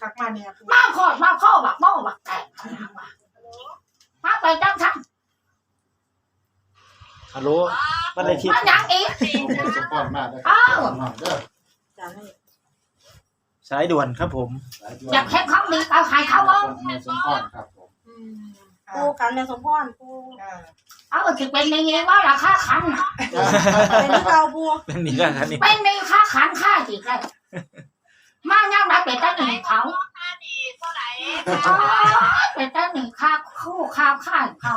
คักมาเนี่ยปูมาพอดมาพ่อบักโม่บักแตกมาไปจังทันฮัลโหลบ้านเลขที่มายังอีกผมสปอนมากนะคอ้ารัวบหน่อยเด้อจ้าให้สายด่วนครับผมสายด่วนอยากเห็นของดีเอาใหายเขาว่าแม่สมพรครับผมอืมปูกันแม่สมพรปูอ่าเอาถึงเป็นในนี้ว่าราคาขันน่ะเป็นที่เก่าปูเป็นนี่แล้วครับนี่เป็นในค่าขันค่าสิได้ มายังรับเป็นตั้งหนึ่งเขาค่าดีเท่าไหร่อ๋อเป็นตั้งหนึ่งค่าคู่ค่าค่ายเขา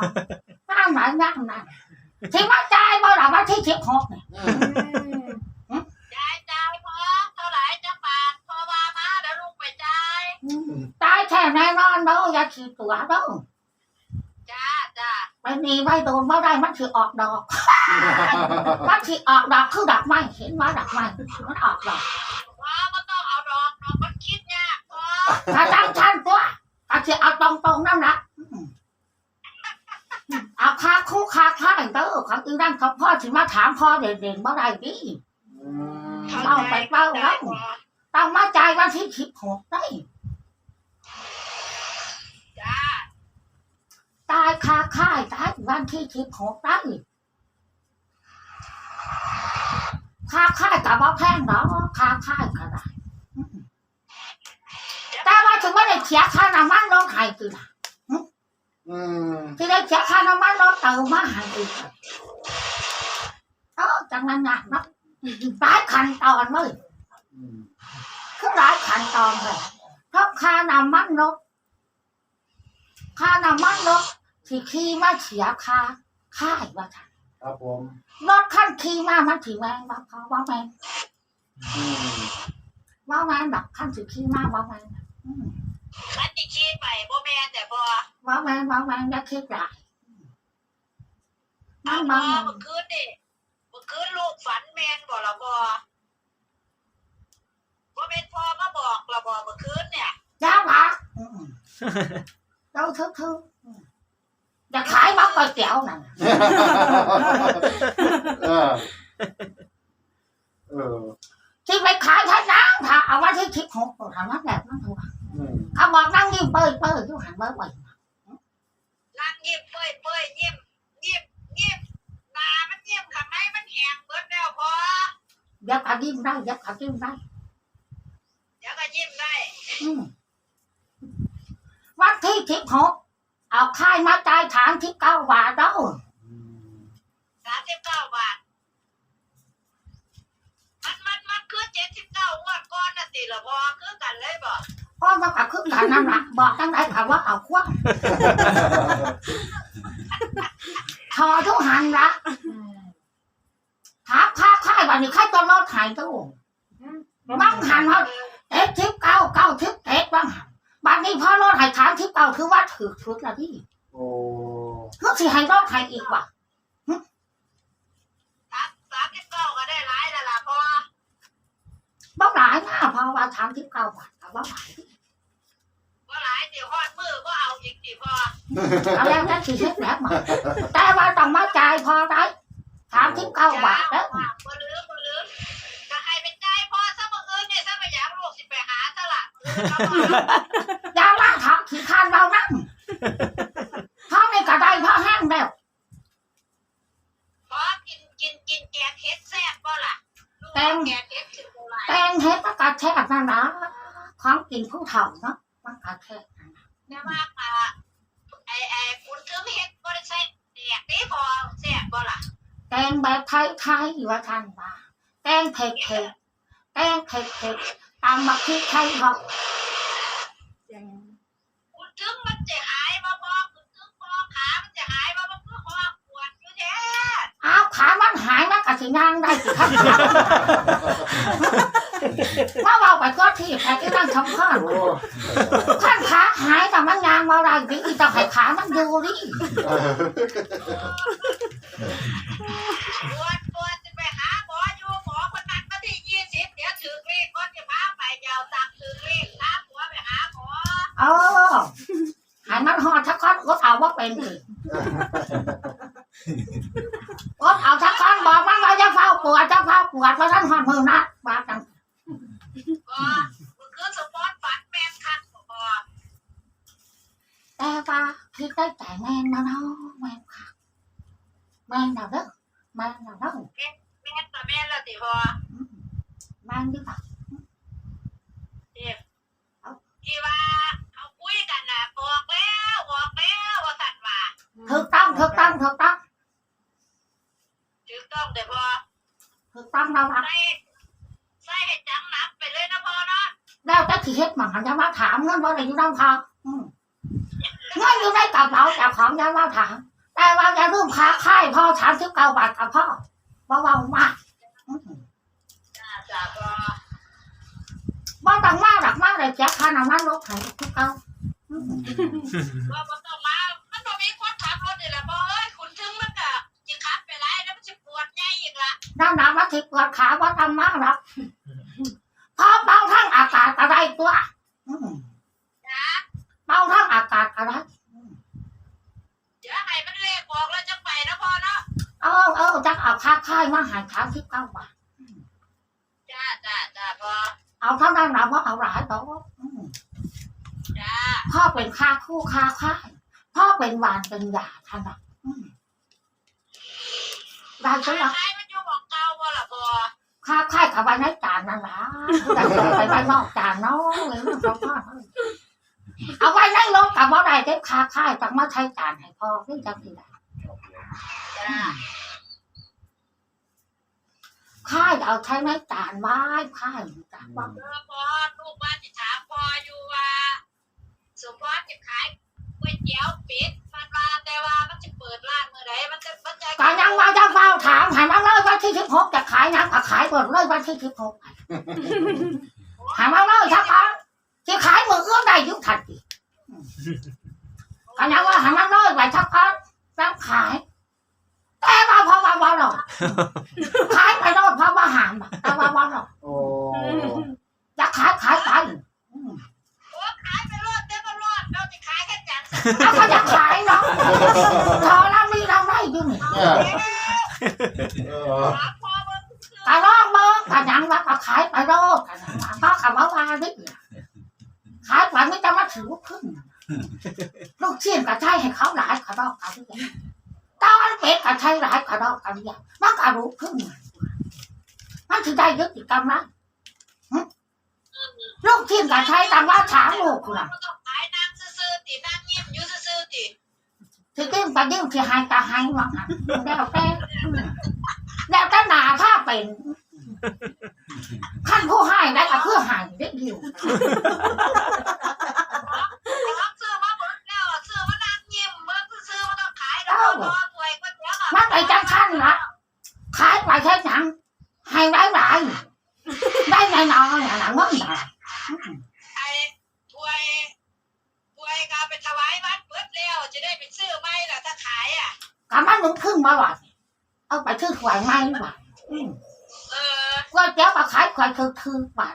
นั่งไหนนั่งนั่นที่มาจ่ายบ่หลับว่าที่ทิพหกเนี่ยอืมจ่ายจ่ายพอเท่าไหร่จะบาทพอว่ามาเดี๋ยวลุงไปจ่ายตายแท้แน่นอนเด้ออย่าขี่ตัวเด้อจ้าจ้าไปนี่ไว้โดนว่าได้มันถือออกดอกมันถือออกดอกคือดอกไม้เห็นว่าดอกไม้มันออกดอกพอก็ต้องเอาดอกดอกมันคิดยากพอ ถ้าตั้งชั้นตัวอาจจะเอาตรงๆนั่นนะเอาคาคู่ค่าค่ายเด้อของอีนั่นของพ่อถึงมาถามพ่อเด่นๆเมื่อไรดิเล่าไปเล่าเล่าต้องมาจ่ายวันที่สิบหกได้ตายคาค่ายตายวันที่สิบหกได้ค่าค่ายกับว่าแพงเนาะค่าค่ายก็ได้ ถึงไม่ได้เสียค่าน้ำมันรถไห้คือนะอืมที่ได้เสียค่าน้ำมันรถเติมมาให้อีกเออจังนั้นนะเนาะหลายขั้นตอนเลยอืมคือหลายขั้นตอนเลยทั้งค่าน้ำมันรถค่าน้ำมันรถที่ขี่มาเสียค่าค่ายว่าค่ะครับผมรถขั้นขี่มามันถือแมงว่าเขาว่าแมงอืมว่าแมงดักขั้นถือขี่มาว่าแมงอื มอันที่คิดไปโบแมนแต่พอว่าแมงว่าแมงจะคิดหลายมัเอานพมัอนเมื่อคืนนี่เมื่อคืนลูกฝันแมนบอกเราพอว่าเป็นพอมาบอกเราบอกเมื่อคืนเนี่ยยาวละอืมเราทึกทึกอืมจะขายบ้าก๋วยเตี๋ยวนั่นน่ะเออเออที่ไปขายท่าน้ำถ้าเอาไว้ที่ทิศหกทางนั้นแบบนั้ ยิ้มเปิดเปิดอยู่หันเปิดไปนั่งยิ้มเป้ยเป้ยยิ้มยิ้มยิ้มหนามันยิ้มข้างในมันแหงเบิดแล้วพอเดี๋ยวเขายิ้มได้เดี๋ยวเขายิ้มได้เดี๋ยวก็ยิ้มได้อืมวันที่ทิศหกเอาค่ายมาจ่ายฐานที่เก้าบาทเด้อสามสิบเก้าบาทมันมันมันคือเจ็ดสิบเก้างวดก้อนน่ะสิละบอคือกันเลยบ่ก็ มากับขึ้นกันนั่นแหละบอกตั้งแต่คำว่าเอาคว้าทอทุกหันละอืมถามค่าค่ายวันนี้ค่ายตัวรถหายตู้บังหันเขาเอ็ดทิปเก้าเก้าทิปเอ็ดบังหันบัดนี้พอรถหายฐานทิปเก้าคือว่าถือชุดละที่โอ้คือสิให้รถหายอีกว่ะสามสามสิบเก้าก็ได้หลายแล้วล่ะพอบ้าหลายนะเพราะว่าฐานทิปเก้าบา ทแต่ว่าหลายว่าหลายเดี๋ยวฮอดมือก็เอาอีกสิพอเอาแล้วนั่นสิเช็คแล้วมาแต่ว่าต้องมาจ่ายพอได้ฐานทิปเก้าบาทแล้วจ้บ่ลืมบ่ลืมจะให้เป็นใจายพอซะมื้ออื่นเนี่ยซะไปอยากลูกสิไปหาซะล่ะมื้ออื่นแล้วพอ อย่ามาถามขี้คานเรานั่งเขาในกระไดเพราะแห้งแล้ว พอกินกินกินแกงเฮ็ดแซ่บบ่ล่ะลูก แกง แกงเฮ็ดถึงบ่หลาย แตงเฮ็ดมันกระแทกนั่นนะของกินผู้เฒ่าเนาะมันกระแทกนั่นนะ แต่ว่าอ่าไอ้ไอ้คุณถึงเฮ็ดบ่ได้ใส่แดกนี่พอแซ่บบ่ล่ะ แกงแบบไทยๆว่าท่านว่าแกงเผ็ดเผ็ดๆแกงเผ็ดเผ็ดๆตามมาพริกไทยเขายังคุณถึงมันจะหายบ่พอคุณถึงพอขา มันจะหายบ่มันคือคอปวดอยู่แท้อ้าวขามันหายมันกระสิย่างได้สิครับว่าเราไปก็ที่แพ้ที่นั่งทำข้าวโอ้ขั้นขาหายแต่มันยางมาได้ดิอีต้องให้ขามันดูดิเออ ปวดปวดจะไปหาหมออยู่หมอคนนัดมาที่ยี่สิบเดี๋ยวถือเลขก็จะพาไปยาวตักถือเลขพาหัวไปหาหมอเออใหายมันหอดทักก้อนก็เอาว่าเป็นอีกก็เอาทักก้อนบอกมันว่าจะเฝ้าปวดจะเฝ้าปวดว่าท่านหอดมือนะว่าจัง ก็มันคือสปอร์ตฝันแมนคัก คิดได้แต่แม่นมาเนาะแม่นค่ะแม่นเราเด้อ แม่นเราเด้อแม่ต่อแม่แล้วติพออืมแม่นดีกว่าที่ว่าเอาคุยกันน่ะบอกแล้วบอกแล้วว่าสัตว์ว่าถูกต้องถูกต้องถูกต้องถูกต้องแต่พอถูกต้องเราละใส่ใส่ให้จังหนักไปเลยนะพอเนาะแล้วแต่ที่เฮ็ดมันจะมาถามเงินบ่ได้อยู่น้ำพออืมเงินอยู่ในกระเป๋าเจ้าของจะมาถาม แต่ว่าอย่าลืมค้าค่ายพ่อถามสิบเก้าบาทกับพ่อว่าว่ามาอืมจ้าจ้าพอบ่ต้องมาหลักมาเลยแจ๊คพาน้ำมันรถไถสิบเก้าอืมว่าบ่ต้องมา มันบ่มีคนขับรถนี่แหละบ่เอ้ยคุณถึงมันก็สิขับไปไล่แล้วมันสิปวดใหญ่อีกละน้ำหนักมาสิบปวดขาว่าทำมาหรอกพอเบาทั้งอากาศอะไรตัวอืม จ้า เบาทั้งอากาศอะไร เดี๋ยวให้มันเลขบอกแล้วจะไปนะพอเนาะ เออเออจักเอาค่าค่ายมาใหายถามสิบเก้าบาท จ้าจ้าจ้าพอเอาเท่านั้นนะว่าเอาหลายตัวอืมจ้าพ่อเป็นค่าคู่ค่าค่ายพ่อเป็นหวานเป็นหยาท่านนะอืมได้ใครใช่ไหมใครมันอยู่บอกเก่าบ่ล่ะพอค่าค่ายกับไว้ในจานนั่นละแต่ไปไว้นอกจานเนาะเลยมันสองข้อเอาไว้ในรถกับว่าได้เก็บค่าค่ายต้องมาใช้จานให้พ่อที่จังสิได้จ้า ค่าเอาใช้ในจานไว้ค่ายจานว่าเออพอลูกว่าสิถามพออยู่ว่าสมพรจะขายก๋วยเตี๋ยวเป็ดมันว่าแต่ว่ามันจะเปิดร้านเมื่อไหร่มันจะมันจะก็ยังมาจะเฝ้าถามหันมาเลยวันที่สิบหกจะขายนะก็ขายหมดเลยวันที่สิบหกหันมาเลยทักครั้งจะขายมือเอื้อมได้ยุคทันทีก็ยังว่าหันมาเลยไปทักครั้งแล้วขาย แต่ว่าพอว่าว่าหรอกขายไปโน่นเพราะว่าหามแต่ว่าว่าหรอกโอ้จะขายขายไปอืมโอ้ขายไปรอดแต่บ่รอดเราจะขายแค่จังแล้วก็จะขายเนาะทอแล้วมีเราได้อยู่นี่เออถามพอเบิ่งกะลองเบิ้งกะยังว่าก็ขายไปโน่นกะยังว่าเพราะคำว่าว่าดิขายไปไม่จะมาถือลูกขึ้นลูกเชี่ยนกะใช่ให้เขาหลายกระดอกกันเนี่ย ตอนเป็ดกะใช่หลายกระดอกกันเนี่ยมันกะรู้ขึ้นมันถึงได้ยึดติดกำลังลูกเชี่ยนกะใช่ตังว่าถามลูกคุณน่ะบ่ต้องขายนั่งซื่อๆตินั่งยิ้มอยู่ซื่อๆติที่ยิ่งไปยิ่งที่ให้ตาให้หวังแล้วแต่แล้วแต่หนาผ้าเป็นขั้นผู้ให้ได้ก็คือให้เด็กเดียวของซื้อมาเบิ่งแล้วซื้อมานั่งยิ้มเบิ่งซื่อๆบ่ต้องขายดอกบ่ถวยก๋วยเตี๋ยว มันไปจังขั้นละขายไปแค่หนังให้ได้หลายได้ในนอนอย่างนั้นมั้งนะ ไอ้ถวยถวยก็เอาไปถวายวัดเบิดแล้วจะได้ไปซื้อใหม่ล่ะถ้าขายอะกำมันมึงขึ้นมาว่ะเอาไปชื่อถวายไม่ว่ะเออว่าเจ้าก็ขายควายคือคือว่ะ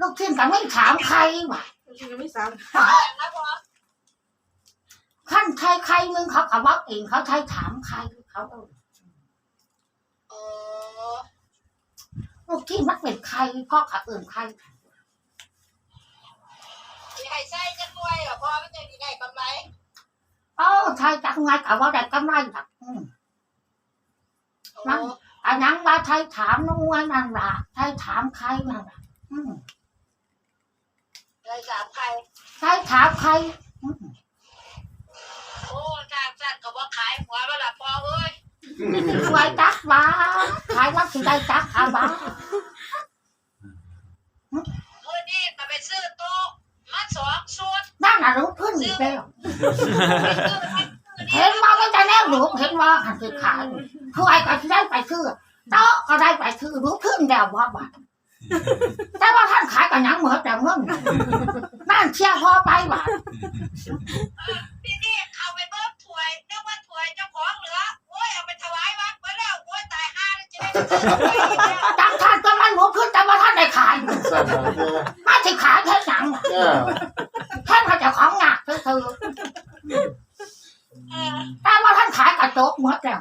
ลูกชิ้นก็ไม่ถามใครว่ะจริงๆไม่ซ้ำแล้วพอขั้นใครใครมึงเขาก็บอกเองเขาใช้ถามใครเขาเออโอ้ลูกชิ้นมันเป็นใครพ่อเขาเอื่นใครสิ ให้ใส่จักหน่วยอะพอมันจะได้กำไรโอ้ใช่จังไงกับว่าได้กำไรหรอกอืม โอ้นั่น อันนั้นว่าใช้ถามนู่นนั่นล่ะใช้ถามใครนั่นล่ะอืมได้สามใคร ใช้ถามใครอืมโอ้จางจัดก็บ่ขายหัวบ่ล่ะพอเอ้ยรวยจักบ้าขายว่าสิได้จักอาบ้ามื้อนี้ก็ไปซื้อโต๊ะมาสองชุด นั่นน่ะรู้ขึ้น อีกแล้วซื้อไปซื้อเห็นว่าไม่จะแน่หนูเห็นว่าหันสิขายถวยก็สิได้ไปซื้อโต๊ะก็ได้ไปซื้อรู้ขึ้นแล้วว่าบ้าแต่ว่าท่านขายกันยังเหมือนแต่เมื่อนั่นเชี่ยพอไปบ้านี่นี่เอาไปเบิ่งถ้วยนึกว่าถ้วยเจ้าของเหลือโอ้ยเอาไปถวายวัดไว้แล้วโอ้ยตายห่าแล้วจะได้ไปซื้อถ้วยอีกแล้วจังท่านก็มันหนูขึ้นแต่ว่าท่านได้ขายสั่นเลยมาสิขายแค่หนัง เออแต่ว่าท่านขายกระจกหมดแล้ว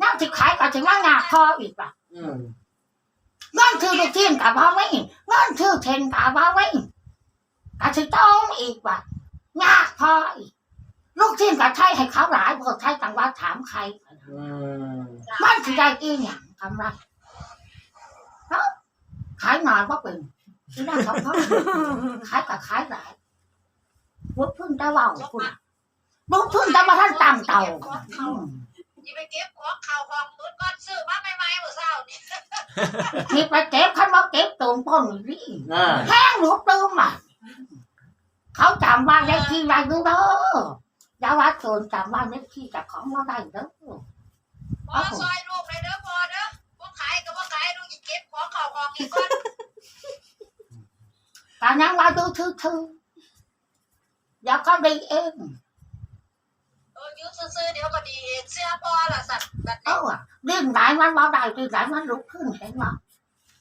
นั่งที่ขายก็ถึงว่างาพออีกว่ะอืมเงินชื่อลูกชิ้นกับว่าไม่เงินชื่อเทนกับว่าไม่กระชิต้มอีกว่ะยากพออีก ลูกทีมกับใช่ให้เขาหลายบอกใช่จังว่าถามใครอืมมันคือได้อีหยังทำไรเนาะขายนอนว่าเป็นที่นั่นเขาเขาขายกับขายหลาย วุฒิพึ่งได้เว่าคุณวุฒิพึ่งได้มาท่านตามเต่าอืมที่ไปเก็บของเข่าของมืดก้อนซื้อมาใหม่ๆเมื่อเช้านี่ที่ไปเก็บขันมาเก็บตูนป้นนี่อ่าแห้งหนูตืมอะ เขาจำว่าเลขที่ไรดูเด้อยาวัดโซนจำว่าเลขที่จากของเราได้เด้อ พอซอยลูกเลยเด้อพอเด้อพวกขายกับพวกขายลูกจะเก็บของเข่าของอีกก้อนการยังว่าดูทื่อ ๆอย่าก็ดีเองเออยืดซื้อๆเดี๋ยวก็ดีเองเสื้อพอละสัตว์แบบเอนี้ อดิ้นไหนมันบ่ได้ดิ้นไหนมันลุกขึ้นเห็นว่า